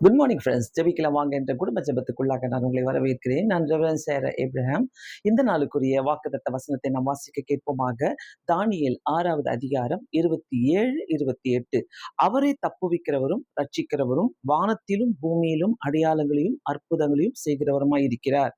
Good morning friends ஜெபிக்கலாம் வாங்க என்ற குடும்ப ஜெபத்துக்குள்ளாக நான் உங்களை வரவேற்கிறேன். நான் ரெவரன் சேர ஏப்ரஹாம் இந்த நாளுக்குரிய வாக்குத்தத்த வசனத்தை நாம் வாசிக்க கேட்போமாக. தானியல் ஆறாவது அதிகாரம் இருபத்தி ஏழு இருபத்தி எட்டு அவரை தப்புவிக்கிறவரும் ரட்சிக்கிறவரும் வானத்திலும் பூமியிலும் அடையாளங்களையும் அற்புதங்களையும் செய்கிறவருமாய் இருக்கிறார்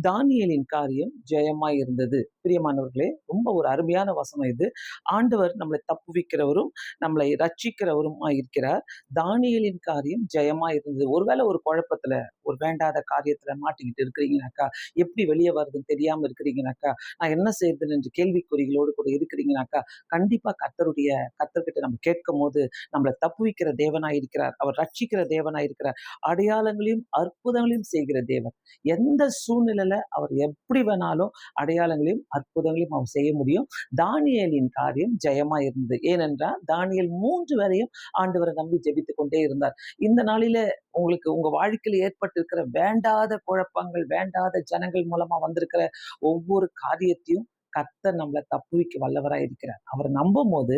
தானியலின் காரியம் ஜெயமாய் இருந்தது பிரியமானவர்களே ரொம்ப ஒரு அருமையான வசனம் இது. ஆண்டவர் நம்மளை தப்புவிக்கிறவரும் நம்மளை ரட்சிக்கிறவரும் இருக்கிறார். தானியலின் காரியம் ஜெயமா இருந்தது. ஒருவேளை ஒரு குழப்பத்துல ஒரு வேண்டாத காரியத்துல மாட்டிக்கிட்டு இருக்கிறீங்கனாக்கா எப்படி வெளியே வருதுன்னு தெரியாம இருக்கிறீங்கனாக்கா நான் என்ன செய்யறதுன்னு என்று கேள்விக்குறிகளோடு கூட இருக்கிறீங்கனாக்கா கண்டிப்பா கத்தருடைய கத்தர்கிட்ட நம்ம கேட்கும் போது நம்மளை தப்புவிக்கிற தேவனா இருக்கிறார். அவர் ரட்சிக்கிற தேவனா இருக்கிறார். அடையாளங்களையும் அற்புதங்களையும் செய்கிற தேவன். எந்த சூழ்நிலையில அவர் எப்படி வேணாலும் அடையாளங்களையும் அற்புதங்களையும் அவன் செய்ய முடியும். தானியலின் காரியம் ஜெயமா இருந்தது. ஏனென்றால் தானியல் மூன்று வரையும் ஆண்டவரை நம்பி ஜெபித்து கொண்டே இருந்தார். இந்த நாளில உங்களுக்கு உங்க வாழ்க்கையில் ஏற்பட்டிருக்கிற வேண்டாத குழப்பங்கள் வேண்டாத ஜனங்கள் மூலமா வந்திருக்கிற ஒவ்வொரு காரியத்தையும் கர்த்தர் நம்மளை தப்புவிக்க வல்லவராய் இருக்கிறார். அவரை நம்பும் போது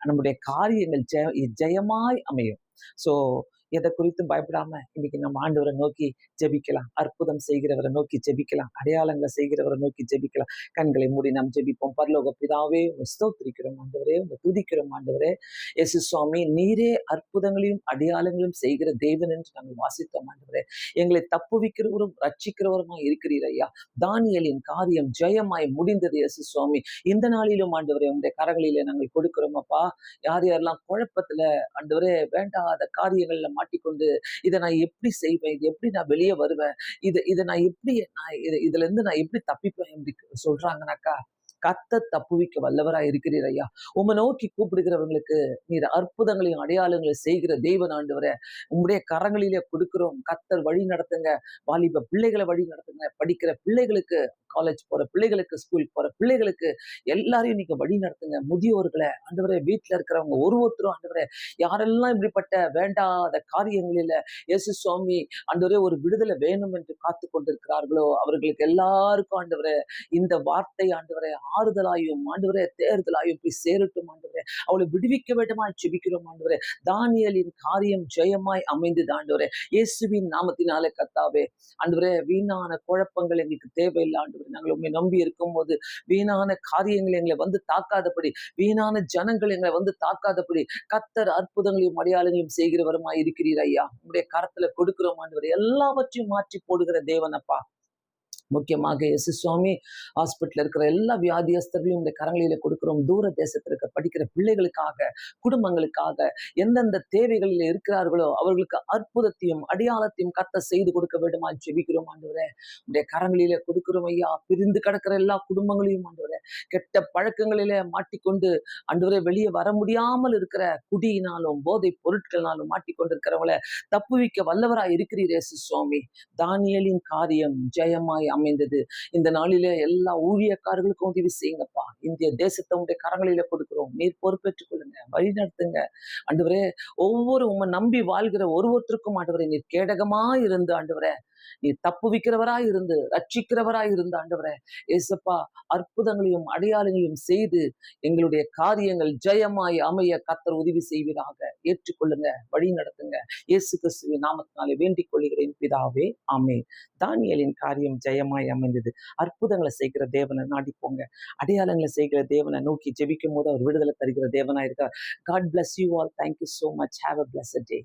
நம்முடைய காரியங்கள் ஜெய ஜெயமாய் அமையும். ஸோ எதை குறித்தும் பயப்படாம இன்னைக்கு நம்ம ஆண்டவரை நோக்கி ஜெபிக்கலாம். அற்புதம் செய்கிறவரை நோக்கி ஜெபிக்கலாம். அடையாளங்களை செய்கிறவரை நோக்கி ஜெபிக்கலாம். கண்களை மூடி நாம் ஜெபிப்போம். பரலோக பிதாவே ஸ்தோத்திரிக்கிறோம் ஆண்டவரே உங்க துதிக்கிறோம் ஆண்டவரே. எசு சுவாமி நீரே அற்புதங்களையும் அடையாளங்களையும் செய்கிற தேவன் என்று நாங்கள் வாசித்தோம் ஆண்டவரே. எங்களை தப்புவிக்கிறவரும் ரட்சிக்கிறவருமா இருக்கிறீர் ஐயா. தானியலின் காரியம் ஜெயமாய் முடிந்தது எசு சுவாமி. இந்த நாளிலும் ஆண்டவரே உங்களுடைய கரங்களிலே நாங்கள் கொடுக்கிறோம் அப்பா. யார் யாரெல்லாம் குழப்பத்துல ஆண்டவரே வேண்டாத காரியங்கள்ல மாட்டிக்கொண்டு இதை நான் எப்படி செய்வேன்? இது எப்படி நான் வெளியே வருவேன்? இது இதை நான் எப்படி நான் இதுல இருந்து நான் எப்படி தப்பிப்பேன்? எப்படி சொல்றாங்கனாக்கா கத்த தப்புவிக்க வல்லவரா இருக்கிறீர் ஐயா. உமை நோக்கி கூப்பிடுகிறவங்களுக்கு நீர் அற்புதங்களையும் அடையாளங்களையும் செய்கிற தெய்வன் ஆண்டவரை. உங்களுடைய கரங்களிலே கொடுக்கிறோம். கத்தர் வழி நடத்துங்க. வாலிப பிள்ளைகளை வழி நடத்துங்க. படிக்கிற பிள்ளைகளுக்கு காலேஜ் போற பிள்ளைகளுக்கு ஸ்கூல் போற பிள்ளைகளுக்கு எல்லாரையும் நீங்க வழி நடத்துங்க. முதியோர்களை ஆண்டவரே வீட்டுல இருக்கிறவங்க ஒரு ஒருத்தரும் ஆண்டவரே யாரெல்லாம் இப்படிப்பட்ட வேண்டாத காரியங்களில இயேசு சுவாமி ஆண்டவரே ஒரு விடுதலை வேணும் என்று காத்து கொண்டிருக்கிறார்களோ அவர்களுக்கு எல்லாருக்கும் ஆண்டவரே இந்த வார்த்தை ஆண்டவரே ஆறுதலாயும் ஆண்டவரே தேர்தலாயும் போய் சேரட்டும் ஆண்டவரே. அவளை விடுவிக்க வேண்டுமா செபிக்கிறோம் ஆண்டவரே. தானியலின் காரியம் ஜெயமாய் அமைந்தது ஆண்டவரே. இயேசுவின் நாமத்தினாலே கத்தாவே ஆண்டவரே வீணான குழப்பங்கள் எங்களுக்கு தேவையில்லை ஆண்டவரே. நாங்கள் உண்மை நம்பி இருக்கும் போது வீணான காரியங்கள் எங்களை வந்து தாக்காதபடி வீணான ஜனங்கள் எங்களை வந்து தாக்காதபடி கத்தர் அற்புதங்களையும் அடையாளங்களையும் செய்கிறவருமா இருக்கிறீர் ஐயா. உங்களுடைய கரத்துல கொடுக்கிறோம் ஆண்டவர் எல்லாவற்றையும் மாற்றி போடுகிற தேவனப்பா. முக்கியமாக எஸ் சுவாமி ஹாஸ்பிட்டல் இருக்கிற எல்லா வியாதியஸ்தர்களையும் இந்த கரங்களில கொடுக்கிறோம். தூர தேசத்தில் இருக்க படிக்கிற பிள்ளைகளுக்காக குடும்பங்களுக்காக எந்தெந்த தேவைகளில் இருக்கிறார்களோ அவர்களுக்கு அற்புதத்தையும் அடையாளத்தையும் கத்த செய்து கொடுக்க வேண்டுமா ஜெபிக்கிறோம் ஆண்டவரே. உடைய கரங்களில கொடுக்கிறோம் ஐயா. பிரிந்து கிடக்கிற எல்லா குடும்பங்களையும் ஆண்டு கெட்ட பழக்கங்களில மாட்டிக்கொண்டு அன்றுவரை வெளியே வர முடியாமல் இருக்கிற குடியினாலும் போதை பொருட்களினாலும் மாட்டிக்கொண்டிருக்கிறவங்கள தப்புவிக்க வல்லவராய் இருக்கிறீரே சுவாமி. தானியலின் காரியம் ஜெயமாய் அமைந்தது. இந்த நாளிலே எல்லா ஊழியக்காரர்களுக்கும் உதவி செய்யுங்கப்பா. இந்திய தேசத்தை உடைய கரங்களில கொடுக்கிறோம். நீர் பொறுப்பேற்றுக் கொள்ளுங்க. வழி நடத்துங்க. அன்றுவரே ஒவ்வொரு உண்மை நம்பி வாழ்கிற ஒருவருக்கும் ஆண்டவரே நீர் கேடகமா இருந்து ஆண்டவரே நீ தப்புவிக்கிறவராய் இருந்து ரட்சிக்கிறவராய் இருந்து ஆண்டவரே ஏசப்பா அற்புதங்களையும் அடையாளங்களையும் செய்து எங்களுடைய காரியங்கள் ஜெயமாய் அமைய கத்தர் உதவி செய்வதாக ஏற்றுக்கொள்ளுங்க வழி நடத்துங்க. இயேசு கிறிஸ்துவின் நாமத்தினாலே வேண்டிக் கொள்கிறேன் பிதாவே. ஆமே தானியலின் காரியம் ஜெயமாய் அமைந்தது. அற்புதங்களை செய்கிற தேவனை நாடிப்போங்க. போங்க அடையாளங்களை செய்கிற தேவனை நோக்கி ஜெபிக்கும் போது அவர் விடுதலை தருகிற தேவனாயிருக்கார். God bless you all thank you so much have a bless day